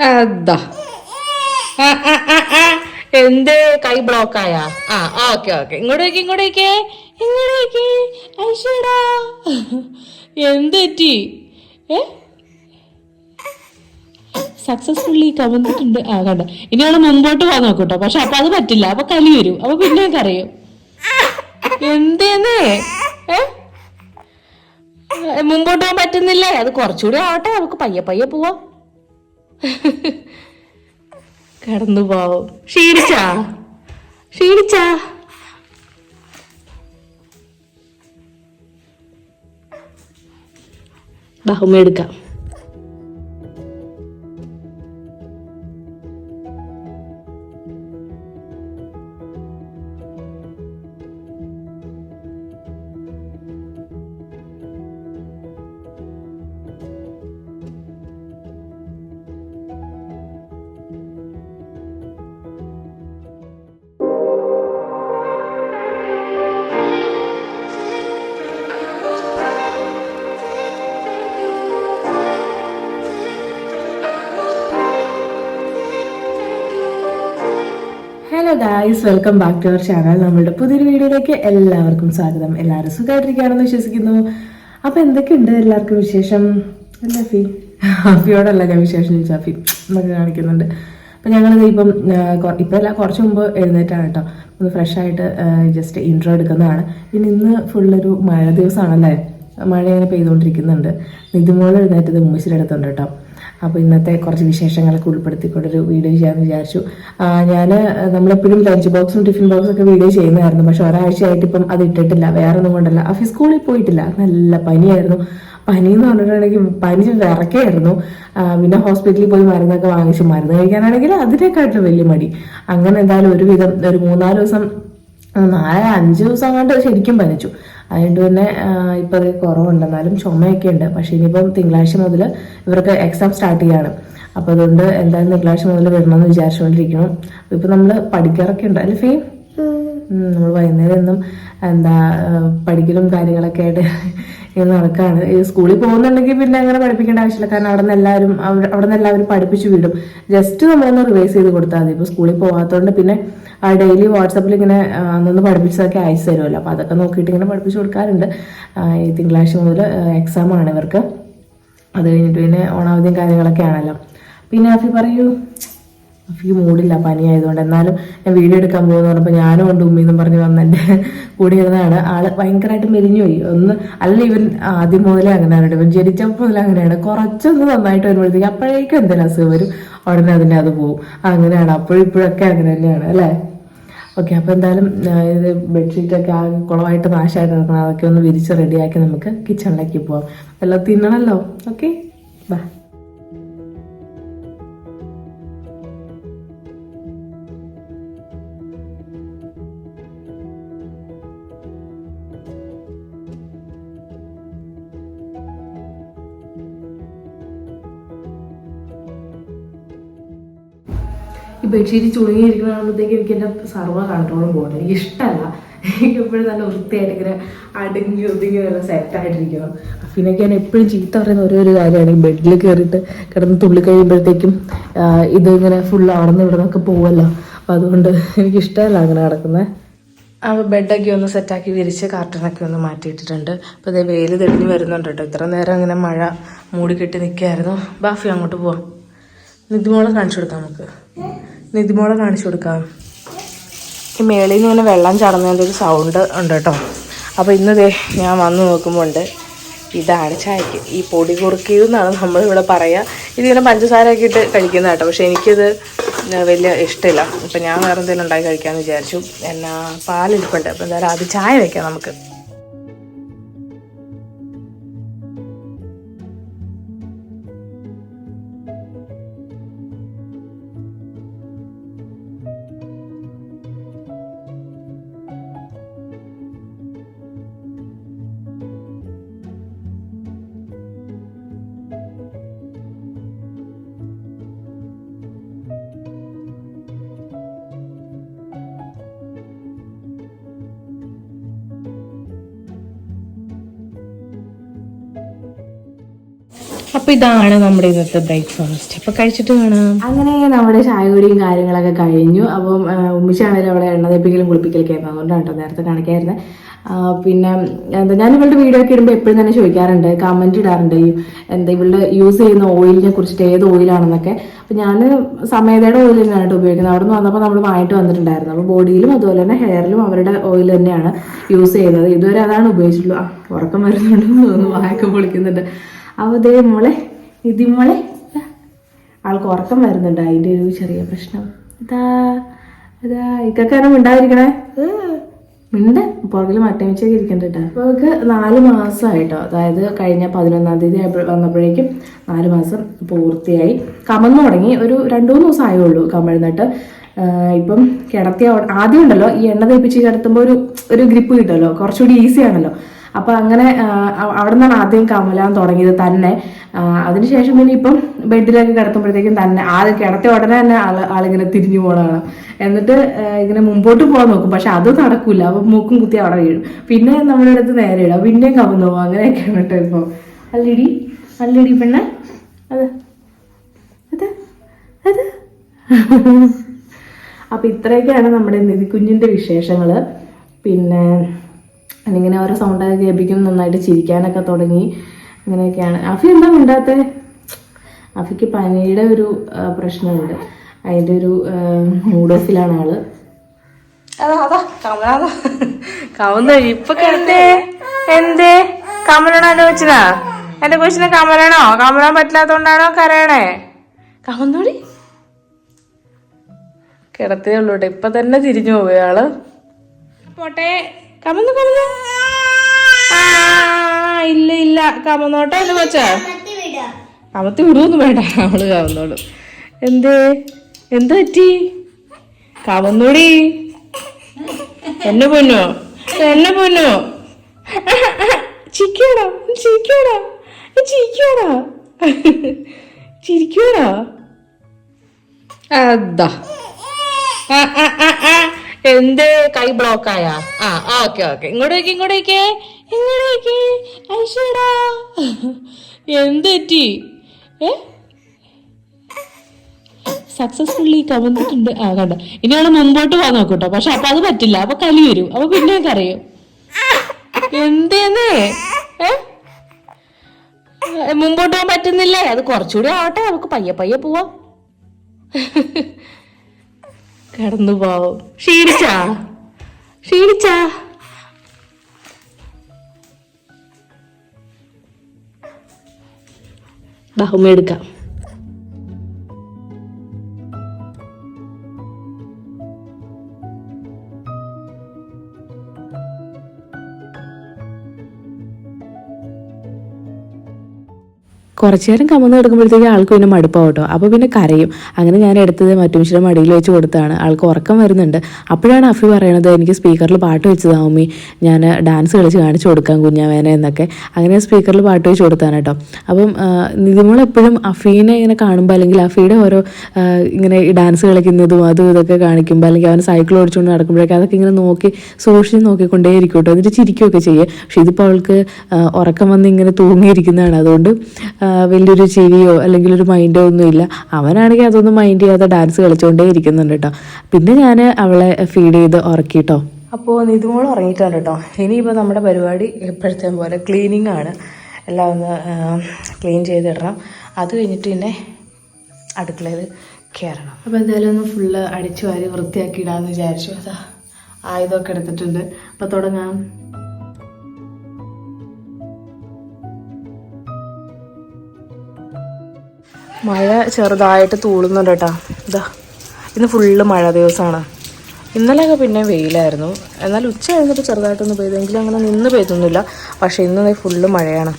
അതാ. എന്ത്? കൈ ബ്ലോക്ക് ആയാ? ആ ഓക്കെ ഓക്കെ ഇങ്ങോട്ടേക്ക് ഇങ്ങോട്ടേക്ക് ഇങ്ങോട്ടേക്ക് ഐഷടാ. എന്ത് പറ്റി? ഏ? സക്സസ്ഫുള്ളി കമന്നിട്ടുണ്ട് ആ കണ്ട? ഇനി അവൾ മുമ്പോട്ട് പോകാൻ നോക്കൂട്ടോ. പക്ഷെ അപ്പൊ അത് പറ്റില്ല. അപ്പൊ കലി വരും. അപ്പൊ പിന്നെ കറിയും എന്തേന്നേ ഏ, മുമ്പോട്ട് പോകാൻ പറ്റുന്നില്ലേ? അത് കുറച്ചുകൂടി ആവട്ടെ. നമുക്ക് പയ്യെ പയ്യെ പോവാം. കടന്നു പോവും. ക്ഷീണിച്ചാ? ക്ഷീണിച്ചാ? ബാഹുമ്മ എടുക്കാം. Hello guys welcome back to our channel നമ്മളുടെ പുതിയൊരു വീഡിയോയിലേക്ക് എല്ലാവർക്കും സ്വാഗതം. എല്ലാവരും സുഖമായിട്ടിരിക്കുകയാണെന്ന് വിശ്വസിക്കുന്നു. അപ്പൊ എന്തൊക്കെയുണ്ട് എല്ലാവർക്കും വിശേഷം? അല്ല ഫി? ഹാഫിയോടല്ല ഞാൻ വിശേഷം ഹാഫി എന്നൊക്കെ കാണിക്കുന്നുണ്ട്. അപ്പൊ ഞങ്ങളിത് ഇപ്പം ഇപ്പൊ കൊ- ഇപ്പം അല്ല കുറച്ച് മുമ്പ് എഴുന്നേറ്റാണ് കേട്ടോ. ഒന്ന് ഫ്രഷ് ആയിട്ട് ജസ്റ്റ് ഇൻട്രോ എടുക്കുന്നതാണ്. പിന്നെ ഇന്ന് ഫുള്ളൊരു മഴ ദിവസമാണല്ലേ? മഴ ഇങ്ങനെ പെയ്തുകൊണ്ടിരിക്കുന്നുണ്ട്. നിതുമോൾ എഴുന്നേറ്റത് ഉമ്മശ്ശിയുടെ അടുത്തുണ്ട് കേട്ടോ. അപ്പോൾ ഇന്നത്തെ കുറച്ച് വിശേഷങ്ങളൊക്കെ ഉൾപ്പെടുത്തിക്കൊണ്ടൊരു വീഡിയോ ചെയ്യാമെന്ന് വിചാരിച്ചു. ഞാൻ നമ്മളെപ്പോഴും ലഞ്ച് ബോക്സും ടിഫിൻ ബോക്സും ഒക്കെ വീഡിയോ ചെയ്യുന്നതായിരുന്നു. പക്ഷെ ഒരാഴ്ചയായിട്ട് ഇപ്പം അത് ഇട്ടിട്ടില്ല. വേറെ ഒന്നും കൊണ്ടല്ല അഫി സ്കൂളിൽ പോയിട്ടില്ല. നല്ല പനിയായിരുന്നു. പനി എന്ന് പറഞ്ഞിട്ടുണ്ടെങ്കിൽ പനി വിറക്കായിരുന്നു. പിന്നെ ഹോസ്പിറ്റലിൽ പോയി മരുന്നൊക്കെ വാങ്ങിച്ചു മരുന്ന് കഴിക്കാനാണെങ്കിൽ അതിനേക്കാട്ടിലും വലിയ മടി. അങ്ങനെ എന്തായാലും ഒരുവിധം ഒരു മൂന്നാൽ ദിവസം നാല് അഞ്ച് ദിവസം അങ്ങോട്ട് ശരിക്കും പനിച്ചു. അതുകൊണ്ട് തന്നെ ഇപ്പൊ അത് കുറവുണ്ട്. എന്നാലും ചുമയൊക്കെ ഉണ്ട് പക്ഷേ ഇനിയിപ്പം തിങ്കളാഴ്ച മുതൽ ഇവർക്ക് എക്സാം സ്റ്റാർട്ട് ചെയ്യാണ്. അപ്പോൾ അതുകൊണ്ട് എന്തായാലും തിങ്കളാഴ്ച മുതൽ വരണമെന്ന് വിചാരിച്ചുകൊണ്ടിരിക്കണം ഇപ്പൊ നമ്മൾ പഠിക്കാറൊക്കെ ഉണ്ട് അല്ലേ ഫീ നമ്മൾ വൈകുന്നേരം എന്നും എന്താ പഠിക്കലും കാര്യങ്ങളൊക്കെ ആയിട്ട് നടക്കാണ്. സ്കൂളിൽ പോകുന്നുണ്ടെങ്കിൽ പിന്നെ അങ്ങനെ പഠിപ്പിക്കേണ്ട ആവശ്യമില്ല. കാരണം അവിടെ നിന്ന് എല്ലാവരും അവിടെ നിന്ന് എല്ലാവരും പഠിപ്പിച്ചു വിടും. ജസ്റ്റ് നമ്മളൊന്ന് റിവൈസ് ചെയ്ത് കൊടുത്താൽ മതി. ഇപ്പോൾ സ്കൂളിൽ പോകാത്തതുകൊണ്ട് പിന്നെ ആ ഡെയിലി വാട്സപ്പിൽ ഇങ്ങനെ അന്നൊന്ന് പഠിപ്പിച്ചതൊക്കെ അയച്ചു തരുമല്ലോ. അപ്പോൾ അതൊക്കെ നോക്കിയിട്ട് ഇങ്ങനെ പഠിപ്പിച്ചു കൊടുക്കാറുണ്ട്. ഈ തിങ്കളാഴ്ച മുതൽ എക്സാം ആണ് ഇവർക്ക്. അത് കഴിഞ്ഞിട്ട് പിന്നെ ഓണാവധിയും കാര്യങ്ങളൊക്കെ ആണല്ലോ. പിന്നെ ആഫി പറയൂ. അഫിക്ക് മൂടില്ല പനിയായതുകൊണ്ട്. എന്നാലും ഞാൻ വീഡിയോ എടുക്കാൻ പോകുന്ന പറഞ്ഞപ്പോൾ ഞാനും ഉണ്ട് ഉമ്മീന്നും പറഞ്ഞ് വന്ന് എന്റെ കൂടെ ഇരുന്നതാണ്. ആൾ ഭയങ്കരമായിട്ട് മെലിഞ്ഞുപോയി. ഒന്ന് അല്ല ഇവൻ ആദ്യം മുതലേ അങ്ങനെയാണ് ഇവൻ ജനിച്ചപ്പോൾ മുതലേ അങ്ങനെയാണ്. കുറച്ചൊന്ന് നന്നായിട്ട് വരുമ്പോഴത്തേക്ക് അപ്പോഴേക്കും എന്തെങ്കിലും അസുഖം വരും. ഉടനെ അതിന്റെ അത് പോവും. അങ്ങനെയാണ്. അപ്പോഴും ഇപ്പോഴൊക്കെ അങ്ങനെ തന്നെയാണ് അല്ലേ? ഓക്കെ അപ്പോൾ എന്തായാലും ആ, ഇത് ബെഡ്ഷീറ്റൊക്കെ ആകെ കുളമായിട്ട് നാശമായിട്ട് കിടക്കണം അതൊക്കെ ഒന്ന് വിരിച്ച് റെഡിയാക്കി നമുക്ക് കിച്ചണിലേക്ക് പോവാം. എല്ലാം തിന്നണമല്ലോ. ഓക്കെ ബാ ബെഡ്ഷീറ്റ് ചുളുങ്ങിയിരിക്കുന്ന കാണുമ്പോഴത്തേക്ക് എനിക്ക് എന്റെ സർവ കൺട്രോളും പോകണം. എനിക്ക് ഇഷ്ടമല്ല എനിക്ക് എപ്പോഴും നല്ല വൃത്തിയായിട്ട് ഇങ്ങനെ അടുങ്ങി ഒതുങ്ങി നല്ല സെറ്റായിട്ടിരിക്കണം അഫിനൊക്കെ ഞാൻ എപ്പോഴും ചീത്ത പറയുന്ന ഒരേ ഒരു കാര്യമാണ്. ഈ ബെഡിൽ കയറിയിട്ട് കിടന്ന് തുള്ളി കഴിയുമ്പോഴത്തേക്കും ഇതിങ്ങനെ ഇത് ഇങ്ങനെ ഫുൾ അവിടെ നിന്ന് ഇവിടെ നിന്നൊക്കെ പോവല്ലോ. അപ്പം അതുകൊണ്ട് എനിക്ക് ഇഷ്ടമല്ല അങ്ങനെ കിടക്കുന്നത് അപ്പോൾ ബെഡൊക്കെ ഒന്ന് സെറ്റാക്കി വിരിച്ച് കാർട്ടനൊക്കെ ഒന്ന് മാറ്റിയിട്ടിട്ടുണ്ട്. അപ്പോൾ അതേ വെയിൽ തെളിഞ്ഞ് വരുന്നുണ്ട് കേട്ടോ. ഇത്ര നേരം അങ്ങനെ മഴ മൂടിക്കെട്ടി നിൽക്കുകയായിരുന്നു. ബാഫി അങ്ങോട്ട് പോവാം. നിധിമോളെ കാണിച്ചു കൊടുക്കാം നമുക്ക്. നിധിമോളെ കാണിച്ചു കൊടുക്കാം. ഈ മേളിൽ നിന്ന് ഇങ്ങനെ വെള്ളം ചടന്നതിന്റെ ഒരു സൗണ്ട് ഉണ്ട് കേട്ടോ. അപ്പോൾ ഇന്നതേ ഞാൻ വന്ന് നോക്കുമ്പോൾ ഉണ്ട് ഇതാണ് ചായക്ക്. ഈ പൊടി കുറുക്കിയെന്നാണ് നമ്മളിവിടെ പറയുക ഇതിങ്ങനെ പഞ്ചസാരയൊക്കെ ഇട്ട് കഴിക്കുന്ന കേട്ടോ. പക്ഷേ എനിക്കിത് വലിയ ഇഷ്ടമില്ല. അപ്പം ഞാൻ വേറെ എന്തെങ്കിലും ഉണ്ടാക്കി കഴിക്കാമെന്ന് വിചാരിച്ചു. എന്നാ പാലിരിപ്പുണ്ട്. അപ്പോൾ എന്തായാലും അത് ചായ വയ്ക്കാം നമുക്ക്. അപ്പൊ ഇതാണ് നമ്മുടെ ഇന്നത്തെ ബ്രേക്ക്ഫാസ്റ്റ്. അപ്പൊ കഴിച്ചിട്ട് കാണാം അങ്ങനെ നമ്മുടെ ചായ കുടിയും കാര്യങ്ങളൊക്കെ കഴിഞ്ഞു. അപ്പം ഉമ്മിച്ചാണെങ്കിലും അവിടെ എണ്ണ തെപ്പിക്കലും കുളിപ്പിക്കലൊക്കെ ആയിരുന്നു. അതുകൊണ്ടാണ് കേട്ടോ നേരത്തെ കാണിക്കായിരുന്നത് പിന്നെ എന്താ ഞാൻ ഇവളുടെ വീഡിയോ ഒക്കെ ഇടുമ്പോൾ എപ്പോഴും തന്നെ ചോദിക്കാറുണ്ട്. കമന്റ് ഇടാറുണ്ട്. എന്താ ഇവളുടെ യൂസ് ചെയ്യുന്ന ഓയിലിനെ കുറിച്ചിട്ട് ഏത് ഓയിലാണെന്നൊക്കെ അപ്പം ഞാൻ സമയതയുടെ ഓയിൽ തന്നെയാണ് ഉപയോഗിക്കുന്നത്. അവിടെ നിന്ന് വന്നപ്പോൾ നമ്മൾ വാങ്ങിട്ട് വന്നിട്ടുണ്ടായിരുന്നു അപ്പോൾ ബോഡിയിലും അതുപോലെ തന്നെ ഹെയറിലും അവരുടെ ഓയിൽ തന്നെയാണ് യൂസ് ചെയ്യുന്നത്. ഇതുവരെ അതാണ് ഉപയോഗിച്ചിട്ടുള്ളൂ. ഉറക്കം വരുന്നുണ്ടെന്ന് തോന്നുന്നു. വായൊക്കെ പൊളിക്കുന്നുണ്ട്. അപ്പോൾ ദേ മോളെ നിധി മോളെ ആൾക്ക് ഉറക്കം വരുന്നുണ്ട് അതിന്റെ ഒരു ചെറിയ പ്രശ്നം. ഇതാ ഇതാ ഇക്കൊക്കെ മിണ്ടാതിരിക്കണേ? മിണ്ട പുറകിൽ മറ്റേ വെച്ചൊക്കെ ഇരിക്കണ്ട കേട്ടോ. അപ്പോൾ അവൾക്ക് നാല് മാസമായിട്ടോ അതായത് കഴിഞ്ഞ പതിനൊന്നാം തീയതി വന്നപ്പോഴേക്കും നാല് മാസം പൂർത്തിയായി. കമന്നു തുടങ്ങി ഒരു രണ്ടു മൂന്ന് ദിവസം ആയുള്ളൂ കമഴ്ന്നിട്ട്. ഇപ്പം കിടത്തിയ ആദ്യം ഉണ്ടല്ലോ ഈ എണ്ണ തേപ്പിച്ച് കിടത്തുമ്പോൾ ഒരു ഒരു ഗ്രിപ്പ് കിട്ടുമല്ലോ. കുറച്ചുകൂടി ഈസി ആണല്ലോ. അപ്പൊ അങ്ങനെ അവിടെ നിന്നാണ് ആദ്യം കമലാൻ തുടങ്ങിയത് തന്നെ. അതിനുശേഷം പിന്നെ ഇപ്പം ബെഡിലൊക്കെ കിടത്തുമ്പോഴത്തേക്കും തന്നെ ആൾ കിടത്തിയ ഉടനെ തന്നെ ആൾ ആളിങ്ങനെ തിരിഞ്ഞു പോകണം എന്നിട്ട് ഇങ്ങനെ മുമ്പോട്ട് പോകാൻ നോക്കും. പക്ഷെ അത് നടക്കൂല. അപ്പൊ മൂക്കും കുത്തി അവിടെ വീഴും. പിന്നെ നമ്മുടെ അടുത്ത് നേരെ ഇടാം. പിന്നെയും കമന്നു പോകും. അങ്ങനെയൊക്കെയാണ് കേട്ടോ ഇപ്പൊ. അല്ലിടി അല്ലിടി പെണ്ണെ. അത് അത് അത്. അപ്പൊ ഇത്രയൊക്കെയാണ് നമ്മുടെ നിധി കുഞ്ഞിന്റെ വിശേഷങ്ങൾ. പിന്നെ അതിങ്ങനെ ഓരോ സൗണ്ടൊക്കെ കേൾപ്പിക്കും നന്നായിട്ട് ചിരിക്കാനൊക്കെ തുടങ്ങി. അങ്ങനെയൊക്കെയാണ് അഫി എന്താ മിണ്ടാത്തത് അഫിക്ക് പനിയുടെ ഒരു പ്രശ്നമുണ്ട്. അതിന്റെ ഒരു മൂഡ് ഓഫിലാണ് ആൾ. അതാ അതാ കമലാതാ കമന്ന് ഇപ്പൊ കിടത്തേ എന്തേ? കമലണോ എന്റെ കൊച്ചിനാ? എന്റെ കൊച്ചിനെ കമലണോ? കമലാൻ പറ്റില്ലാത്തോണ്ടാണോ കരയണേ? കമന്നോടി. കിടത്തേ ഉള്ളൂട്ടെ. ഇപ്പൊ തന്നെ തിരിഞ്ഞു പോവുകയാൾ. പോട്ടെ. കമന്നു കമന്നു. ഇല്ല ഇല്ല. കമന്നോട്ടെ എന്ന് കൊച്ച കമത്തി വിടുവൊന്നും വേണ്ട അവൾ കമന്നോളൂ എന്ത്? എന്ത് പറ്റി? കമന്നൂടി. എന്നെ പൊന്നോ? എന്നെ പൊന്നോ? ചിരിക്കോടാ ചിരിക്കോടാ ചിരിക്കോടാ ചിരിക്കോടാ അതാ ആ, ആ, ആ, ആ. എന്ത് കൈ ബ്ലോക്ക് ആയാ? ആ ഓക്കെ ഓക്കെ. ഇങ്ങോട്ടേക്ക് ഇങ്ങോട്ടേക്ക്. ഇങ്ങോട്ടേക്ക്. ഐശ്വരാ എന്ത് പറ്റി? ഏ? സക്സസ്ഫുള്ളി കമന്നിട്ടുണ്ട്. ആ കണ്ട? ഇനി അവിടെ മുമ്പോട്ട് പോകാൻ നോക്കൂട്ടോ. പക്ഷെ അപ്പൊ അത് പറ്റില്ല. അപ്പൊ കലി വരും. അപ്പൊ പിന്നെ കറിയും എന്തേന്നേ? മുമ്പോട്ട് പോകാൻ പറ്റുന്നില്ലേ? അത് കുറച്ചുകൂടി ആവട്ടെ. നമുക്ക് പയ്യെ പയ്യെ പോവാം. കടന്നു പോവും. ക്ഷീണിച്ചാ? ക്ഷീണിച്ചാ? ബഹുമ എടുക്കാം. കുറച്ചു നേരം കമന്ന് കിടക്കുമ്പോഴത്തേക്ക് ആൾക്ക് പിന്നെ മടുപ്പാവും കേട്ടോ. അപ്പോൾ പിന്നെ കരയും. അങ്ങനെ ഞാൻ എടുത്തത് മറ്റുമിശ്ര മടിയിൽ വെച്ച് കൊടുത്താണ്. ആൾക്ക് ഉറക്കം വരുന്നുണ്ട്. അപ്പോഴാണ് അഫി പറയണത് എനിക്ക് സ്പീക്കറിൽ പാട്ട് വെച്ചതാ മമ്മി ഞാൻ ഡാൻസ് കളിച്ച് കാണിച്ചു കൊടുക്കാം കുഞ്ഞാവേന എന്നൊക്കെ. അങ്ങനെ സ്പീക്കറിൽ പാട്ട് വെച്ച് കൊടുത്താണ് കേട്ടോ. അപ്പം നിങ്ങളെപ്പോഴും അഫീനെ ഇങ്ങനെ കാണുമ്പോൾ അല്ലെങ്കിൽ അഫിയുടെ ഓരോ ഇങ്ങനെ ഡാൻസ് കളിക്കുന്നതും അതും ഇതൊക്കെ കാണിക്കുമ്പോൾ അല്ലെങ്കിൽ അവൻ സൈക്കിൾ ഓടിച്ചുകൊണ്ട് നടക്കുമ്പോഴൊക്കെ അതൊക്കെ ഇങ്ങനെ നോക്കി സൂക്ഷിച്ച് നോക്കിക്കൊണ്ടേ ഇരിക്കും കേട്ടോ. എന്നിട്ട് ചിരിക്കുകയൊക്കെ ചെയ്യുക പക്ഷേ ഇതിപ്പോൾ അവൾക്ക് ഉറക്കം വന്ന് ഇങ്ങനെ തൂങ്ങിയിരിക്കുന്നതാണ്. അതുകൊണ്ട് വലിയൊരു ചിരിയോ അല്ലെങ്കിൽ ഒരു മൈൻഡോ ഒന്നുമില്ല അവനാണെങ്കിൽ അതൊന്നും മൈൻഡ് ചെയ്യാതെ ഡാൻസ് കളിച്ചുകൊണ്ടേ ഇരിക്കുന്നുണ്ട് കേട്ടോ പിന്നെ ഞാൻ അവളെ ഫീഡ് ചെയ്ത് ഉറക്കിട്ടോ. അപ്പോൾ നിതുമോൾ ഉറങ്ങിയിട്ടാണ് കേട്ടോ ഇനിയിപ്പോൾ നമ്മുടെ പരിപാടി എപ്പോഴത്തെ പോലെ ക്ലീനിങ് ആണ്. എല്ലാം ഒന്ന് ക്ലീൻ ചെയ്തിടണം. അത് കഴിഞ്ഞിട്ട് പിന്നെ അടുക്കളയിൽ കയറണം അപ്പോൾ എന്തായാലും ഒന്ന് ഫുള്ള് അടിച്ചു വാരി വൃത്തിയാക്കി ഇടാമെന്ന് വിചാരിച്ചു. അതാ ആയുധമൊക്കെ എടുത്തിട്ടുണ്ട്. അപ്പോൾ തുടങ്ങാം. മഴ ചെറുതായിട്ട് തൂളുന്നുണ്ട് കേട്ടോ. ഇതാ ഇന്ന് ഫുള്ള് മഴ ദിവസമാണ് ഇന്നലെയൊക്കെ പിന്നെ വെയിലായിരുന്നു. എന്നാൽ ഉച്ച കഴിഞ്ഞിട്ട് ചെറുതായിട്ടൊന്ന് പെയ്തെങ്കിലും അങ്ങനെ നിന്ന് പെയ്തൊന്നുമില്ല. പക്ഷേ ഇന്ന് ഫുള്ള് മഴയാണ്.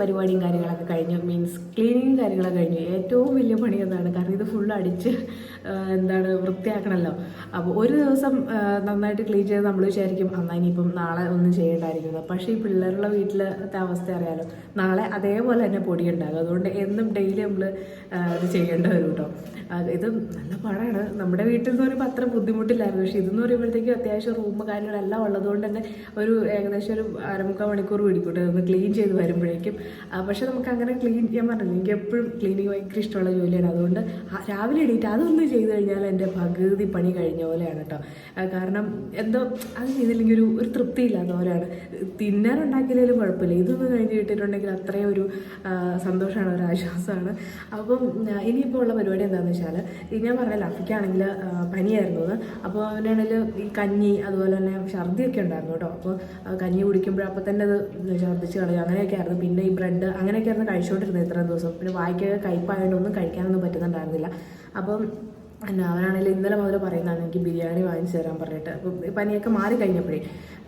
പരിപാടിയും കാര്യങ്ങളൊക്കെ കഴിഞ്ഞു. മീൻസ് ക്ലീനിങ് കാര്യങ്ങളൊക്കെ കഴിഞ്ഞു. ഏറ്റവും വലിയ പണി എന്താണ് കാരണം ഇത് ഫുള്ള് അടിച്ച് എന്താണ് വൃത്തിയാക്കണമല്ലോ അപ്പോൾ ഒരു ദിവസം നന്നായിട്ട് ക്ലീൻ ചെയ്ത് നമ്മൾ വിചാരിക്കും എന്നാൽ ഇനിയിപ്പം നാളെ ഒന്നും ചെയ്യേണ്ടായിരിക്കുന്നത് പക്ഷേ ഈ പിള്ളേരുടെ വീട്ടിലത്തെ അവസ്ഥ അറിയാലോ. നാളെ അതേപോലെ തന്നെ പൊടി ഉണ്ടാകും. അതുകൊണ്ട് എന്നും ഡെയിലി നമ്മൾ ഇത് ചെയ്യേണ്ടി വരും കേട്ടോ ഇത് നല്ല പാടാണ്. നമ്മുടെ വീട്ടിൽ നിന്ന് പറയുമ്പോൾ അത്ര ബുദ്ധിമുട്ടില്ലായിരുന്നു. പക്ഷേ ഇതെന്ന് പറയുമ്പോഴത്തേക്കും അത്യാവശ്യം റൂം കാര്യങ്ങളെല്ലാം ഉള്ളതുകൊണ്ട് തന്നെ ഒരു ഏകദേശം ഒരു അരമുക്കാൽ മണിക്കൂർ പിടിക്കൂട്ടെ. ഒന്ന് ക്ലീൻ ചെയ്ത് വരുമ്പോഴേക്കും. പക്ഷെ നമുക്ക് അങ്ങനെ ക്ലീൻ ഞാൻ പറഞ്ഞില്ല എനിക്ക് എപ്പോഴും ക്ലീനിങ് ഭയങ്കര ഇഷ്ടമുള്ള ജോലിയാണ്. അതുകൊണ്ട് രാവിലെ എണീറ്റ് അതൊന്ന് ചെയ്ത് കഴിഞ്ഞാൽ എന്റെ പകുതി പണി കഴിഞ്ഞ പോലെയാണ് കേട്ടോ കാരണം എന്തോ അത് ചെയ്തില്ലെങ്കിൽ ഒരു ഒരു തൃപ്തി ഇല്ലാത്ത പോലെയാണ്. തിന്നാനുണ്ടാക്കിയാലും കുഴപ്പമില്ല. ഇതൊന്ന് കഴിഞ്ഞ് കിട്ടിയിട്ടുണ്ടെങ്കിൽ അത്രയും ഒരു സന്തോഷമാണ് ഒരു ആശ്വാസമാണ്. അപ്പം ഇനിയിപ്പോൾ ഉള്ള പരിപാടി എന്താണെന്ന് വെച്ചാൽ ഞാൻ പറഞ്ഞ ലഫിക്കാണെങ്കിൽ പനിയായിരുന്നു അപ്പോൾ അവനാണെങ്കിൽ ഈ കഞ്ഞി അതുപോലെ തന്നെ ഛർദിയൊക്കെ ഉണ്ടായിരുന്നു കേട്ടോ അപ്പോൾ കഞ്ഞി കുടിക്കുമ്പോൾ അപ്പം തന്നെ അത് ഛർദ്ദിച്ച് കളയും. അങ്ങനെയൊക്കെ ആയിരുന്നു. പിന്നെ ഈ ബ്രെഡ് അങ്ങനെയൊക്കെ ആയിരുന്നു കഴിച്ചുകൊണ്ടിരുന്നത് ഇത്രയും ദിവസം. പിന്നെ വായിക്കൊക്കെ കയ്പായതുകൊണ്ട് ഒന്നും കഴിക്കാനൊന്നും പറ്റുന്നുണ്ടായിരുന്നില്ല. അപ്പം എന്നാ അവനാണെങ്കിൽ ഇന്നലെ മുതൽ പറയുന്നതാണ് എനിക്ക് ബിരിയാണി വാങ്ങിച്ചു തരാൻ പറഞ്ഞിട്ട്. പനിയൊക്കെ മാറി കഴിഞ്ഞപ്പോഴേ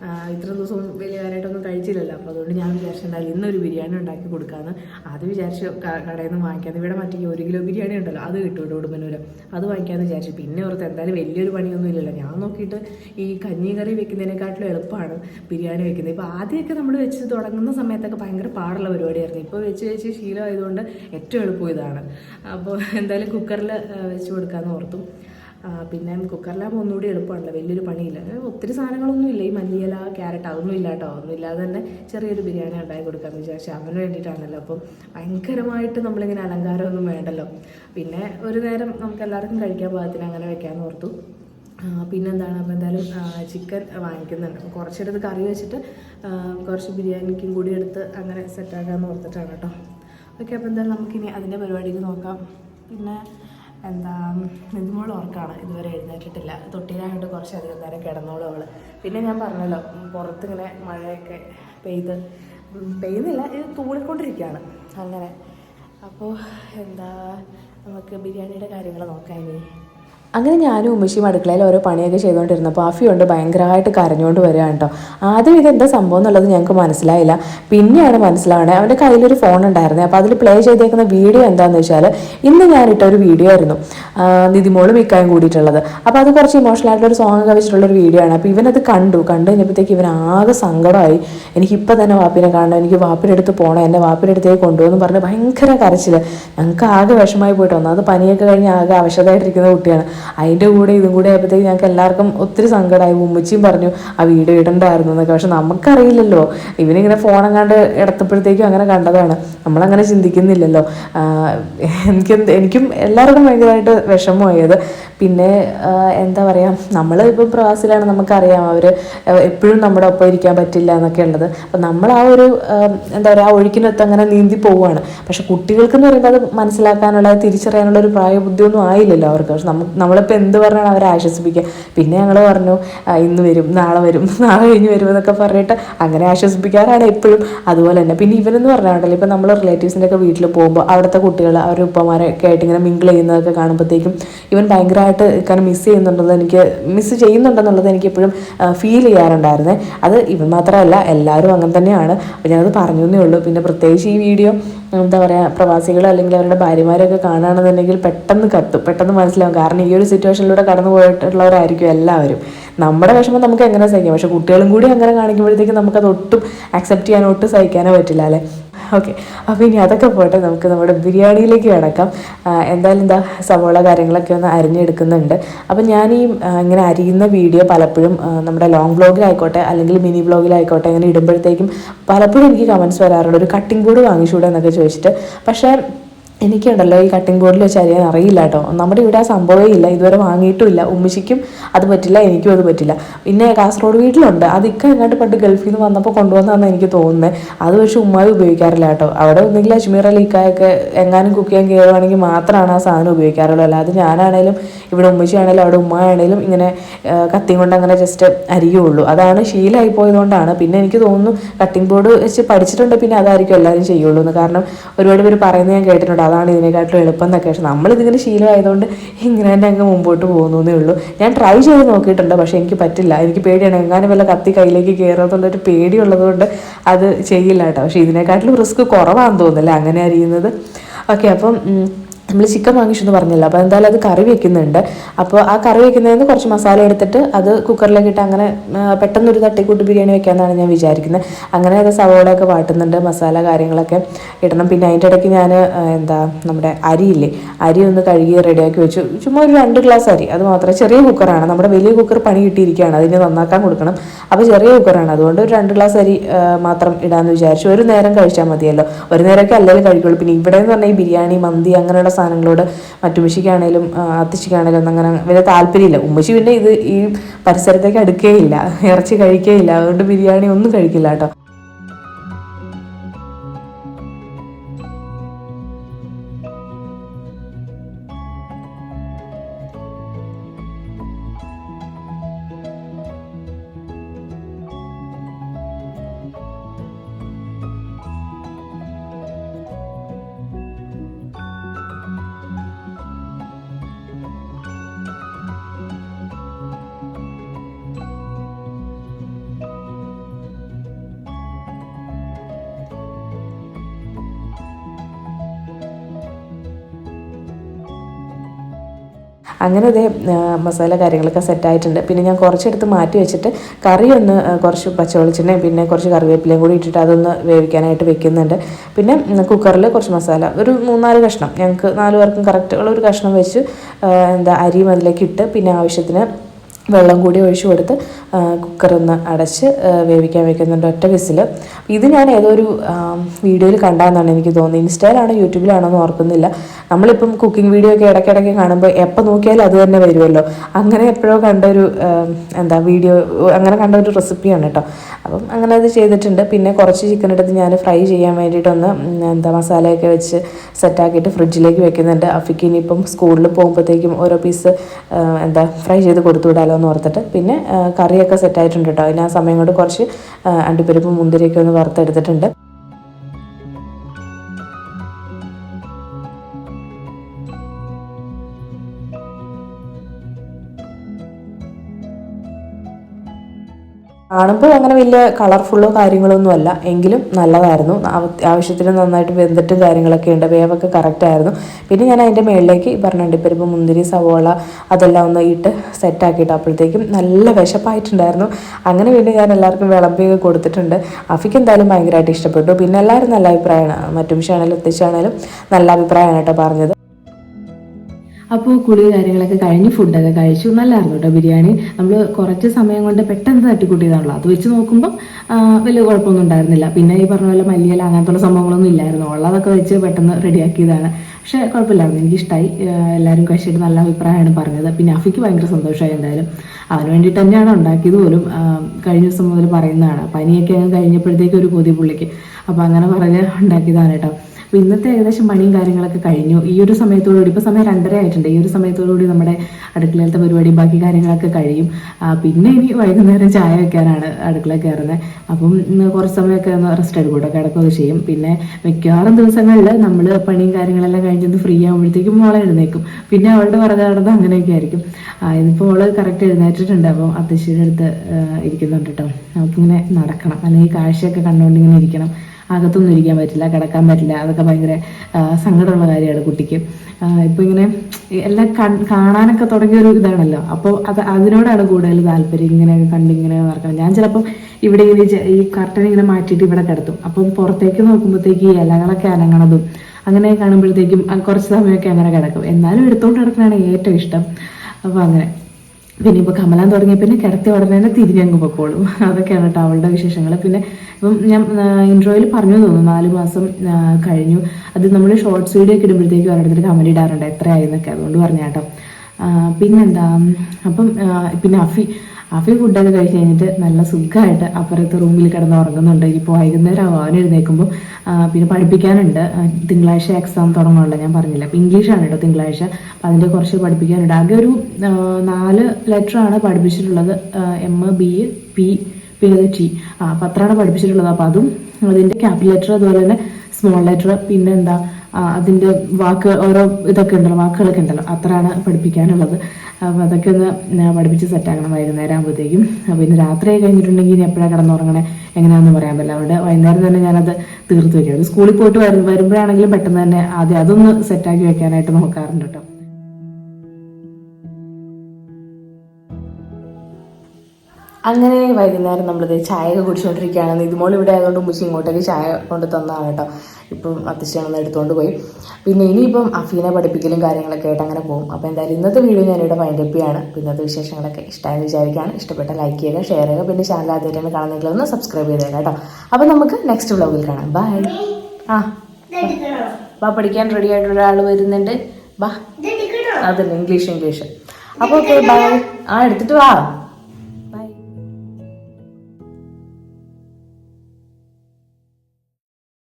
ആ, ഇത്രയും ദിവസം വലിയ കാര്യമായിട്ടൊന്നും കഴിച്ചില്ലല്ലോ. അപ്പോൾ അതുകൊണ്ട് ഞാൻ വിചാരിച്ചിട്ടുണ്ടായി ഇന്നൊരു ബിരിയാണി ഉണ്ടാക്കി കൊടുക്കാമെന്ന് അത് വിചാരിച്ച് കടയിൽ നിന്ന് വാങ്ങിക്കാമെന്ന് ഇവിടെ മറ്റേ ഒരു കിലോ ബിരിയാണി ഉണ്ടല്ലോ അത് കിട്ടും ഇവിടെ ഉടുമ്പനൂര് അത് വാങ്ങിക്കാമെന്ന് വിചാരിച്ചു. പിന്നെ ഓർത്ത് എന്തായാലും വലിയൊരു പണിയൊന്നും ഇല്ലല്ലോ. ഞാൻ നോക്കിയിട്ട് ഈ കഞ്ഞി കറി വെക്കുന്നതിനെക്കാട്ടിലും എളുപ്പമാണ് ബിരിയാണി വെക്കുന്നത്. ഇപ്പോൾ ആദ്യമൊക്കെ നമ്മൾ വെച്ച് തുടങ്ങുന്ന സമയത്തൊക്കെ ഭയങ്കര പാടുള്ള പരിപാടിയായിരുന്നു. ഇപ്പോൾ വെച്ച് വെച്ച് ശീലമായതുകൊണ്ട് ഏറ്റവും എളുപ്പം ഇതാണ്. അപ്പോൾ എന്തായാലും കുക്കറിൽ വെച്ച് കൊടുക്കാമെന്ന് ഓർത്തു. പിന്നെ കുക്കറിലാകുമ്പോൾ ഒന്നുകൂടി എളുപ്പമാണല്ലോ. വലിയൊരു പണിയില്ല. ഒത്തിരി സാധനങ്ങളൊന്നുമില്ല ഈ മല്ലിയില ക്യാരറ്റ് അതൊന്നും ഇല്ല കേട്ടോ. ഒന്നും ഇല്ലാതെ തന്നെ ചെറിയൊരു ബിരിയാണി ഉണ്ടാക്കി കൊടുക്കാമെന്ന് വിചാരിച്ചു. അവന് വേണ്ടിയിട്ടാണല്ലോ. അപ്പം ഭയങ്കരമായിട്ട് നമ്മളിങ്ങനെ അലങ്കാരമൊന്നും വേണ്ടല്ലോ. പിന്നെ ഒരു നേരം നമുക്ക് എല്ലാവർക്കും കഴിക്കാൻ പാകത്തിന് അങ്ങനെ വെക്കാമെന്ന് ഓർത്തു. പിന്നെന്താണ്? അപ്പോൾ എന്തായാലും ചിക്കൻ വാങ്ങിക്കുന്നുണ്ട്. അപ്പോൾ കുറച്ചെടുത്ത് കറി വെച്ചിട്ട് കുറച്ച് ബിരിയാണിക്കും കൂടി എടുത്ത് അങ്ങനെ സെറ്റാക്കാമെന്ന് ഓർത്തിട്ടാണ് കേട്ടോ. ഓക്കെ അപ്പോൾ എന്തായാലും നമുക്കിനി അതിന്റെ പരിപാടിക്ക് നോക്കാം. പിന്നെ എന്താ നിതുമോൾ ഓർക്കാണ് ഇതുവരെ എഴുന്നേറ്റിട്ടില്ല. തൊട്ടിയിലായിട്ട് കുറച്ചധികം നേരം കിടന്നോളും അവൾ പിന്നെ ഞാൻ പറഞ്ഞല്ലോ പുറത്തിങ്ങനെ മഴയൊക്കെ പെയ്ത് പെയ്യുന്നില്ല ഇത് തൂളിക്കൊണ്ടിരിക്കുകയാണ്. അങ്ങനെ. അപ്പോൾ എന്താ നമുക്ക് ബിരിയാണിയുടെ കാര്യങ്ങൾ നോക്കാം ഇനി. അങ്ങനെ ഞാനും ഉമ്മശിയും അടുക്കളയിൽ ഓരോ പണിയൊക്കെ ചെയ്തുകൊണ്ടിരുന്നപ്പോൾ അഫി കൊണ്ട് ഭയങ്കരമായിട്ട് കരഞ്ഞുകൊണ്ട് വരികയാണ് കേട്ടോ. ആദ്യം ഇത് എന്താ സംഭവം എന്നുള്ളത് ഞങ്ങൾക്ക് മനസ്സിലായില്ല. പിന്നെയാണ് മനസ്സിലാവണേ അവന്റെ കയ്യിലൊരു ഫോൺ ഉണ്ടായിരുന്നേ. അപ്പോൾ അതിൽ പ്ലേ ചെയ്തേക്കുന്ന വീഡിയോ എന്താണെന്ന് വെച്ചാൽ ഇന്ന് ഞാനിട്ട ഒരു വീഡിയോ ആയിരുന്നു. നിതിമോളും ഇക്കായും കൂടിയിട്ടുള്ളത്. അപ്പോൾ അത് കുറച്ച് ഇമോഷണൽ ആയിട്ടുള്ള ഒരു സോങ് ഒക്കെ വെച്ചിട്ടുള്ളൊരു വീഡിയോ ആണ്. അപ്പോൾ ഇവനത് കണ്ടു. കണ്ടു കഴിഞ്ഞപ്പോഴത്തേക്ക് ഇവൻ ആകെ സങ്കടമായി. എനിക്കിപ്പോൾ തന്നെ വാപ്പിനെ കാണണം. എനിക്ക് വാപ്പിന്റെ അടുത്ത് പോകണം. എന്നെ വാപ്പിന്റെ അടുത്തേക്ക് കൊണ്ടുപോകുന്നു പറഞ്ഞ് ഭയങ്കര കരച്ചിൽ ഞങ്ങൾക്ക് ആകെ വിഷമായി പോയിട്ട്. വന്നു അത് പനിയൊക്കെ കഴിഞ്ഞ് ആകെ അവശതയായിട്ടിരിക്കുന്ന കുട്ടിയാണ്. അതിന്റെ കൂടെ ഇതും കൂടെ ആയപ്പോഴത്തേക്ക് ഞങ്ങൾക്ക് എല്ലാവർക്കും ഒത്തിരി സങ്കടമായി. ഉമ്മച്ചിയും പറഞ്ഞു ആ വീഡിയോ ഇടണ്ടായിരുന്നു എന്നൊക്കെ. പക്ഷെ നമുക്കറിയില്ലല്ലോ. ഇവനിങ്ങനെ ഫോണെങ്ങാണ്ട് ഇടത്തപ്പോഴത്തേക്കും അങ്ങനെ കണ്ടതാണ്. നമ്മളങ്ങനെ ചിന്തിക്കുന്നില്ലല്ലോ. എനിക്ക് എനിക്കും എല്ലാവർക്കും ഭയങ്കരമായിട്ട് വിഷമമായത്. പിന്നെ എന്താ പറയുക നമ്മൾ ഇപ്പം പ്രവാസിലാണ് നമുക്കറിയാം. അവർ എപ്പോഴും നമ്മുടെ ഒപ്പം ഇരിക്കാൻ പറ്റില്ല എന്നൊക്കെ ഉള്ളത്. അപ്പം നമ്മൾ ആ ഒരു എന്താ പറയുക ആ ഒഴുക്കിനൊത്ത് അങ്ങനെ നീന്തി പോവുകയാണ്. പക്ഷെ കുട്ടികൾക്ക് എന്ന് പറയുമ്പോൾ അത് മനസ്സിലാക്കാനുള്ള തിരിച്ചറിയാനുള്ള ഒരു പ്രായബുദ്ധിയൊന്നും ആയില്ലല്ലോ അവർക്ക്. പക്ഷെ നമുക്ക് നമ്മളിപ്പോൾ എന്ത് പറഞ്ഞാണ് അവരെ ആശ്വസിപ്പിക്കുക. പിന്നെ ഞങ്ങൾ പറഞ്ഞു "ആ, ഇന്ന് വരും നാളെ വരും നാളെ കഴിഞ്ഞ് വരും എന്നൊക്കെ പറഞ്ഞിട്ട് അങ്ങനെ ആശ്വസിപ്പിക്കാറാണ് എപ്പോഴും. അതുപോലെ തന്നെ പിന്നെ ഇവരെന്ന് പറഞ്ഞാൽ ഇപ്പം നമ്മൾ റിലേറ്റീവ്സിന്റെ ഒക്കെ വീട്ടിൽ പോകുമ്പോൾ അവിടുത്തെ കുട്ടികൾ അവരുടെ ഉപ്പമാരൊക്കെ ആയിട്ട് ഇങ്ങനെ മിങ്കിൾ ചെയ്യുന്നതൊക്കെ കാണുമ്പോഴത്തേക്കും ഇവൻ ഭയങ്കരമായിട്ട് കാരണം മിസ് ചെയ്യുന്നുണ്ടെന്ന് എനിക്ക് മിസ് ചെയ്യുന്നുണ്ടെന്നുള്ളത് എനിക്ക് എപ്പോഴും ഫീൽ ചെയ്യാറുണ്ടായിരുന്നേ. അത് ഇവൻ മാത്രമല്ല എല്ലാവരും അങ്ങനെ തന്നെയാണ്. അപ്പോൾ ഞാനത് പറഞ്ഞു എന്നേ ഉള്ളൂ. പിന്നെ പ്രത്യേകിച്ച് ഈ വീഡിയോ എന്താ പറയുക പ്രവാസികൾ അല്ലെങ്കിൽ അവരുടെ ഭാര്യമാരൊക്കെ കാണുകയാണെന്നുണ്ടെങ്കിൽ പെട്ടെന്ന് കത്തും. പെട്ടെന്ന് മനസ്സിലാവും. കാരണം ഈ ഒരു സിറ്റുവേഷനിലൂടെ കടന്നു പോയിട്ടുള്ളവരായിരിക്കും എല്ലാവരും. നമ്മുടെ വിഷമം നമുക്ക് എങ്ങനെ സഹിക്കാം? പക്ഷെ കുട്ടികളും കൂടി അങ്ങനെ കാണിക്കുമ്പോഴത്തേക്ക് നമുക്കത് ഒട്ടും അക്സെപ്റ്റ് ചെയ്യാനോ ഒട്ടും സഹിക്കാനോ പറ്റില്ല അല്ലേ? ഓക്കെ അപ്പോൾ ഇനി അതൊക്കെ പോട്ടെ നമുക്ക് നമ്മുടെ ബിരിയാണിയിലേക്ക് കിടക്കാം. എന്തായാലും എന്താ സവോള കാര്യങ്ങളൊക്കെ ഒന്ന് അരിഞ്ഞെടുക്കുന്നുണ്ട്. അപ്പോൾ ഞാൻ ഈ ഇങ്ങനെ അരിയുന്ന വീഡിയോ പലപ്പോഴും നമ്മുടെ ലോങ് വ്ളോഗിലായിക്കോട്ടെ അല്ലെങ്കിൽ മിനി വ്ളോഗിലായിക്കോട്ടെ അങ്ങനെ ഇടുമ്പോഴത്തേക്കും പലപ്പോഴും എനിക്ക് കമൻസ് വരാറുണ്ട്. ഒരു കട്ടിംഗ് ബോർഡ് വാങ്ങിച്ചൂടെ എന്നൊക്കെ ചോദിച്ചിട്ട്. പക്ഷേ എനിക്കുണ്ടല്ലോ ഈ കട്ടിംഗ് ബോർഡിൽ വെച്ച് അറിയാൻ അറിയില്ല കേട്ടോ നമ്മുടെ ഇവിടെ ആ സംഭവമേ ഇല്ല. ഇതുവരെ വാങ്ങിയിട്ടുമില്ല ഉമ്മിച്ചിക്കും അത് പറ്റില്ല എനിക്കും അത് പറ്റില്ല. പിന്നെ കാസർഗോഡ് വീട്ടിലുണ്ട്. അത് ഇക്ക എങ്ങാണ്ട് പണ്ട് ഗൾഫിൽ നിന്ന് വന്നപ്പോൾ കൊണ്ടുവന്നാണ് എനിക്ക് തോന്നുന്നത് അത് പക്ഷെ ഉമ്മാവ് ഉപയോഗിക്കാറില്ല കേട്ടോ അവിടെ ഒന്നെങ്കിൽ അജ്മീർ അലി ഇക്കായൊക്കെ എങ്ങാനും കുക്ക് ചെയ്യാൻ കയറുവാണെങ്കിൽ മാത്രമാണ് ആ സാധനം ഉപയോഗിക്കാറുള്ളൂ. അല്ലാതെ ഞാനാണേലും ഇവിടെ ഉമ്മച്ചിയാണേലും അവിടെ ഉമ്മ ആണേലും ഇങ്ങനെ കത്തി കൊണ്ട് അങ്ങനെ ജസ്റ്റ് അരിയുള്ളൂ. അതാണ് ശീലമായി പോയതുകൊണ്ടാണ്. പിന്നെ എനിക്ക് തോന്നുന്നു കട്ടിംഗ് ബോർഡ് വെച്ച് പഠിച്ചിട്ടുണ്ട് പിന്നെ അതായിരിക്കും എല്ലാവരും ചെയ്യുള്ളൂ എന്ന് കാരണം ഒരുപാട് പേര് പറയുന്നത് ഞാൻ കേട്ടിട്ടുണ്ട്. അതാണ് ഇതിനെക്കാട്ടിലും എളുപ്പം എന്നൊക്കെ. പക്ഷെ നമ്മളിതിങ്ങനെ ശീലമായതുകൊണ്ട് ഇങ്ങനെ തന്നെ അങ്ങ് മുമ്പോട്ട് പോകുന്നേ ഉള്ളൂ. ഞാൻ ട്രൈ ചെയ്ത് നോക്കിയിട്ടുണ്ട് പക്ഷേ എനിക്ക് പറ്റില്ല. എനിക്ക് പേടിയാണ്. എങ്ങാനും വല്ല കത്തി കയ്യിലേക്ക് ഒരു പേടിയുള്ളതുകൊണ്ട് അത് ചെയ്യില്ല കേട്ടോ. പക്ഷേ ഇതിനെക്കാട്ടിലും റിസ്ക് കുറവാണെന്ന് തോന്നുന്നില്ല. അങ്ങനെ അറിയുന്നത് ഓക്കെ അപ്പം നമ്മൾ ചിക്കൻ വാങ്ങിച്ചെന്ന് പറഞ്ഞില്ല. അപ്പോൾ എന്തായാലും അത് കറി വെക്കുന്നുണ്ട്. അപ്പോൾ ആ കറി വെക്കുന്നതിന് കുറച്ച് മസാല എടുത്തിട്ട് അത് കുക്കറിലേക്ക് ഇട്ട് അങ്ങനെ പെട്ടെന്നൊരു തട്ടിക്കൂട്ട് ബിരിയാണി വെക്കാമെന്നാണ് ഞാൻ വിചാരിക്കുന്നത്. അങ്ങനെ അത് സവോളയൊക്കെ വാട്ടുന്നുണ്ട് മസാല കാര്യങ്ങളൊക്കെ ഇടണം. പിന്നെ അതിന്റെ ഇടയ്ക്ക് ഞാൻ എന്താ നമ്മുടെ അരിയില്ലേ അരി ഒന്ന് കഴുകി റെഡിയാക്കി വെച്ചു. ചുമ്മാ ഒരു രണ്ട് ഗ്ലാസ് അരി. അത് മാത്രമേ ചെറിയ കുക്കറാണ് നമ്മുടെ വലിയ കുക്കർ പണി കിട്ടിയിരിക്കുകയാണ്. അതിന് നന്നാക്കാൻ കൊടുക്കണം. അപ്പോൾ ചെറിയ കുക്കറാണ് അതുകൊണ്ട് ഒരു രണ്ട് ഗ്ലാസ് അരി മാത്രം ഇടാമെന്ന് വിചാരിച്ചു. ഒരു നേരം കഴിച്ചാൽ മതിയല്ലോ. ഒരു നേരമൊക്കെ അല്ലെങ്കിൽ കഴിക്കുള്ളൂ. പിന്നെ ഇവിടെ എന്ന് പറഞ്ഞാൽ ഈ ബിരിയാണി മന്തി അങ്ങനെയുള്ള സാധനങ്ങളോട് മറ്റുമ്മച്ചിക്കാണേലും അത്തിശിക്കാണേലും ഒന്നും അങ്ങനെ വലിയ താല്പര്യമില്ല. ഉമ്മച്ചി പിന്നെ ഇത് ഈ പരിസരത്തേക്ക് അടുക്കുകയില്ല ഇറച്ചി കഴിക്കുകയില്ല അതുകൊണ്ട് ബിരിയാണി ഒന്നും കഴിക്കില്ല കേട്ടോ. അങ്ങനെ ഇതേ മസാല കാര്യങ്ങളൊക്കെ സെറ്റായിട്ടുണ്ട് പിന്നെ ഞാൻ കുറച്ചെടുത്ത് മാറ്റി വെച്ചിട്ട് കറി ഒന്ന് കുറച്ച് പച്ചവെളിച്ചെണ്ണയും പിന്നെ കുറച്ച് കറിവേപ്പിലയും കൂടി ഇട്ടിട്ട് അതൊന്ന് വേവിക്കാനായിട്ട് വെക്കുന്നുണ്ട്. പിന്നെ കുക്കറിൽ കുറച്ച് മസാല. ഒരു മൂന്നാൽ കഷ്ണം. ഞങ്ങൾക്ക് നാല് പേർക്കും കറക്റ്റ് ഉള്ള ഒരു കഷ്ണം വെച്ച് എന്താ അരിയും അതിലേക്ക് ഇട്ട് പിന്നെ ആവശ്യത്തിന് വെള്ളം കൂടി ഒഴിച്ചു കൊടുത്ത് കുക്കറൊന്ന് അടച്ച് വേവിക്കാൻ വെക്കുന്നുണ്ട് ഒറ്റ വിസിൽ. ഇത് ഞാൻ ഏതോ ഒരു വീഡിയോയിൽ കണ്ടാന്നാണ് എനിക്ക് തോന്നുന്നത്. ഇൻസ്റ്റയിലാണോ യൂട്യൂബിലാണോ എന്ന് ഓർക്കുന്നില്ല. നമ്മളിപ്പം കുക്കിംഗ് വീഡിയോ ഒക്കെ ഇടയ്ക്കിടയ്ക്ക് കാണുമ്പോൾ എപ്പോൾ നോക്കിയാലും അത് തന്നെ വരുമല്ലോ. അങ്ങനെ എപ്പോഴോ കണ്ട ഒരു എന്താ വീഡിയോ അങ്ങനെ കണ്ട ഒരു റെസിപ്പിയാണ് കേട്ടോ. അപ്പം അങ്ങനെ അത് ചെയ്തിട്ടുണ്ട്. പിന്നെ കുറച്ച് ചിക്കൻ എടുത്ത് ഞാൻ ഫ്രൈ ചെയ്യാൻ വേണ്ടിയിട്ടൊന്ന് എന്താ മസാലയൊക്കെ വെച്ച് സെറ്റാക്കിയിട്ട് ഫ്രിഡ്ജിലേക്ക് വെക്കുന്നുണ്ട്. അഫിക്ക് ഇനിയിപ്പം സ്കൂളിൽ പോകുമ്പോഴത്തേക്കും ഓരോ പീസ് എന്താ ഫ്രൈ ചെയ്ത് കൊടുത്തു വിടാലോ എന്ന് ഓർത്തിട്ട് പിന്നെ കറിയൊക്കെ സെറ്റായിട്ടുണ്ട് കേട്ടോ അതിന് ആ സമയം കൊണ്ട് കുറച്ച് അണ്ടിപ്പരിപ്പ് മുന്തിരിയൊക്കെ ഒന്ന് വറുത്തെടുത്തിട്ടുണ്ട്. കാണുമ്പോൾ അങ്ങനെ വലിയ കളർഫുള്ളോ കാര്യങ്ങളോ ഒന്നും അല്ല. എങ്കിലും നല്ലതായിരുന്നു. ആവശ്യത്തിന് നന്നായിട്ട് വെന്തിട്ട് കാര്യങ്ങളൊക്കെ ഉണ്ട്. വേവൊക്കെ കറക്റ്റ് ആയിരുന്നു. പിന്നെ ഞാൻ അതിന്റെ മേളിലേക്ക് ഈ പറഞ്ഞ അണ്ടിപ്പരിപ്പ് മുന്തിരി സവോള അതെല്ലാം ഒന്ന് ഇട്ട് സെറ്റാക്കിയിട്ട് അപ്പോഴത്തേക്കും നല്ല വിശപ്പായിട്ടുണ്ടായിരുന്നു. അങ്ങനെ വീണ്ടും ഞാൻ എല്ലാവർക്കും വിളമ്പിയൊക്കെ കൊടുത്തിട്ടുണ്ട്. അഫിക്ക് എന്തായാലും ഭയങ്കരമായിട്ട് ഇഷ്ടപ്പെട്ടു. പിന്നെ എല്ലാവരും നല്ല അഭിപ്രായമാണ്. മറ്റുമിഷാണേലും എത്തിച്ചാണേലും നല്ല അഭിപ്രായമാണ് കേട്ടോ പറഞ്ഞത്. അപ്പോൾ കുളി കാര്യങ്ങളൊക്കെ കഴിഞ്ഞ് ഫുഡൊക്കെ കഴിച്ചു. നല്ലായിരുന്നു കേട്ടോ ബിരിയാണി. നമ്മൾ കുറച്ച് സമയം കൊണ്ട് പെട്ടെന്ന് തട്ടിക്കൂട്ടിയതാണല്ലോ. അത് വെച്ച് നോക്കുമ്പോൾ വലിയ കുഴപ്പമൊന്നും ഉണ്ടായിരുന്നില്ല. പിന്നെ ഈ പറഞ്ഞ പോലെ മല്ലിയില അങ്ങനത്തെ സംഭവങ്ങളൊന്നും ഇല്ലായിരുന്നു. ഉള്ളതൊക്കെ വെച്ച് പെട്ടെന്ന് റെഡിയാക്കിയതാണ് പക്ഷേ കുഴപ്പമില്ലായിരുന്നു. എനിക്കിഷ്ടമായി എല്ലാവരും കഴിച്ചിട്ട് നല്ല അഭിപ്രായമാണ് പറഞ്ഞത്. പിന്നെ അഫിക്ക് ഭയങ്കര സന്തോഷമായി എന്തായാലും. അവന് വേണ്ടിയിട്ട് തന്നെയാണ് ഉണ്ടാക്കിയത് പോലും കഴിഞ്ഞ ദിവസം മുതൽ പറയുന്നതാണ്. പനിയൊക്കെ അങ്ങ് കഴിഞ്ഞപ്പോഴത്തേക്ക് ഒരു കൊതി പുള്ളിക്ക്. അപ്പോൾ അങ്ങനെ പറഞ്ഞ് ഉണ്ടാക്കിയതാണ് കേട്ടോ. അപ്പോൾ ഇന്നത്തെ ഏകദേശം പണിയും കാര്യങ്ങളൊക്കെ കഴിഞ്ഞു. ഈ ഒരു സമയത്തോടുകൂടി ഇപ്പോൾ സമയം രണ്ടര ആയിട്ടുണ്ട്. ഈ ഒരു സമയത്തോടുകൂടി നമ്മുടെ അടുക്കളയിലത്തെ പരിപാടി ബാക്കി കാര്യങ്ങളൊക്കെ കഴിയും. പിന്നെ ഇനി വൈകുന്നേരം ചായ വെക്കാനാണ് അടുക്കള കയറുന്നത്. അപ്പം കുറച്ച് സമയമൊക്കെ ഒന്ന് റെസ്റ്റ് എടുക്കൂട്ടോ കിടക്കുകയൊക്കെ ചെയ്യും. പിന്നെ മിക്കവാറും ദിവസങ്ങളിൽ നമ്മൾ പണിയും കാര്യങ്ങളെല്ലാം കഴിഞ്ഞൊന്ന് ഫ്രീ ആകുമ്പോഴത്തേക്കും മോളെ എഴുന്നേക്കും പിന്നെ അവളുടെ പുറകെ നടന്ന് അങ്ങനെയൊക്കെ ആയിരിക്കും. ഇതിപ്പോൾ മോൾ കറക്റ്റ് എഴുന്നേറ്റിട്ടുണ്ട്. അപ്പോൾ അത്തശ്ശിയുടെ അടുത്ത് ഇരിക്കുന്നുണ്ട് കേട്ടോ. നമുക്കിങ്ങനെ നടക്കണം. അല്ലെങ്കിൽ കാഴ്ചയൊക്കെ കണ്ടുകൊണ്ട് ഇങ്ങനെ ഇരിക്കണം. അകത്തൊന്നും ഇരിക്കാൻ പറ്റില്ല കിടക്കാൻ പറ്റില്ല. അതൊക്കെ ഭയങ്കര സങ്കടമുള്ള കാര്യമാണ് കുട്ടിക്ക്. ഇപ്പം ഇങ്ങനെ എല്ലാം കാണാനൊക്കെ തുടങ്ങിയ ഒരു ഇതാണല്ലോ. അപ്പോൾ അത് അതിനോടാണ് കൂടുതൽ താല്പര്യം ഇങ്ങനെ കണ്ടിങ്ങനെ നടക്കണം ഞാൻ ചിലപ്പം ഇവിടെ ഇങ്ങനെ ഈ കർട്ടൻ ഇങ്ങനെ മാറ്റിയിട്ട് ഇവിടെ കിടത്തും. അപ്പം പുറത്തേക്ക് നോക്കുമ്പോഴത്തേക്ക് ഈ ഇലകളൊക്കെ അനങ്ങണതും അങ്ങനെ കാണുമ്പോഴത്തേക്കും കുറച്ച് സമയമൊക്കെ അങ്ങനെ കിടക്കും. എന്നാലും എടുത്തോണ്ട് കിടക്കണതാണ് ഏറ്റവും ഇഷ്ടം. അപ്പോൾ അങ്ങനെ. പിന്നെ ഇപ്പോൾ കമലാൻ തുടങ്ങിയ പിന്നെ കിടത്തി ഉടനെ തന്നെ തിരിഞ്ഞങ്ങ് പൊക്കോളും. അതൊക്കെയാണ് കേട്ടോ അവളുടെ വിശേഷങ്ങൾ പിന്നെ ഇപ്പം ഞാൻ ഇൻട്രോയിൽ പറഞ്ഞു തോന്നുന്നു നാല് മാസം കഴിഞ്ഞു. അത് നമ്മൾ ഷോർട്സ് വീഡിയോ ഒക്കെ ഇടുമ്പോഴത്തേക്കും അടുത്ത് കമന്റ് ഇടാറുണ്ട്. എത്രയായി എന്നൊക്കെ അതുകൊണ്ട് പറഞ്ഞ കേട്ടോ പിന്നെന്താ? അപ്പം പിന്നെ അഫി അഫി ഫുഡൊക്കെ കഴിച്ച് കഴിഞ്ഞിട്ട് നല്ല സുഖമായിട്ട് അപ്പുറത്തെ റൂമിൽ കിടന്ന് ഉറങ്ങുന്നുണ്ട്. ഇനിയിപ്പോൾ വൈകുന്നേരം അവൻ എഴുന്നേൽക്കുമ്പോൾ പിന്നെ പഠിപ്പിക്കാനുണ്ട്. തിങ്കളാഴ്ച എക്സാം തുടങ്ങുന്നുണ്ട് ഞാൻ പറഞ്ഞില്ല. അപ്പോൾ ഇംഗ്ലീഷാണ് കേട്ടോ തിങ്കളാഴ്ച. അപ്പോൾ അതിന്റെ കുറച്ച് പഠിപ്പിക്കാനുണ്ട്. ആകെ ഒരു നാല് ലെറ്ററാണ് പഠിപ്പിച്ചിട്ടുള്ളത്. എം ബി പി പിന്നെ ടി ആ അത്രയാണ് പഠിപ്പിച്ചിട്ടുള്ളത്. അപ്പോൾ അതും അതിന്റെ ക്യാപിറ്റൽ ലെറ്റർ അതുപോലെ തന്നെ സ്മോൾ ലെറ്റർ പിന്നെ എന്താ? അതിന്റെ വാക്ക് ഓരോ ഇതൊക്കെ ഉണ്ടല്ലോ വാക്കുകളൊക്കെ ഉണ്ടല്ലോ. അത്രയാണ് പഠിപ്പിക്കാനുള്ളത്. അപ്പോൾ അതൊക്കെ ഒന്ന് പഠിപ്പിച്ച് സെറ്റാക്കണം വൈകുന്നേരം ആകുമ്പോഴത്തേക്കും അപ്പോൾ ഇന്ന് രാത്രി കഴിഞ്ഞിട്ടുണ്ടെങ്കിൽ ഇനി എപ്പോഴാണ് കിടന്നുറങ്ങണേ? എങ്ങനെയാണെന്ന് പറയാൻ പറ്റില്ല. അവിടെ വൈകുന്നേരം തന്നെ ഞാനത് തീർത്ത് വയ്ക്കാം സ്കൂളിൽ പോയിട്ട് വരും വരുമ്പോഴാണെങ്കിലും പെട്ടെന്ന് തന്നെ ആദ്യം അതൊന്ന് സെറ്റാക്കി വെക്കാനായിട്ട് നോക്കാറുണ്ട് കേട്ടോ. അങ്ങനെ വൈകുന്നേരം നമ്മളിത് ചായയൊക്കെ ഒക്കെ കുടിച്ചുകൊണ്ടിരിക്കുകയാണ് ഇതുമോൾ ഇവിടെ ആയതുകൊണ്ട് ഉമ്മച്ചി ഇങ്ങോട്ടേക്ക് ചായ കൊണ്ട് തന്നതാണ് കേട്ടോ. ഇപ്പം അത്യാവശ്യം എടുത്തുകൊണ്ട് പോയി. പിന്നെ ഇനിയിപ്പം അഫീനെ പഠിപ്പിക്കലും കാര്യങ്ങളൊക്കെ ആയിട്ട് അങ്ങനെ പോകും. അപ്പോൾ എന്തായാലും ഇന്നത്തെ വീഡിയോ ഞാനിവിടെ മൈൻഡ് അപ്പ് ചെയ്യാണ്. ഇന്നത്തെ വിശേഷങ്ങളൊക്കെ ഇഷ്ടമായെന്ന് വിചാരിക്കുകയാണ്. ഇഷ്ടപ്പെട്ട ലൈക്ക് ചെയ്യുക ഷെയർ ചെയ്യുക പിന്നെ ചാനൽ ആദ്യമായിട്ടാണ് കാണുന്നെങ്കിൽ ഒന്ന് സബ്സ്ക്രൈബ് ചെയ്തേക്കാം കേട്ടോ. അപ്പോൾ നമുക്ക് നെക്സ്റ്റ് വ്ലോഗിൽ കാണാം. ബൈ ആ. ബാ പഠിക്കാൻ റെഡി ആയിട്ടുള്ള ഒരാൾ വരുന്നുണ്ട്. ബാ അതല്ല ഇംഗ്ലീഷ് ഇംഗ്ലീഷ് അപ്പോൾ ഓക്കെ ബൈ ആ എടുത്തിട്ട് വാ.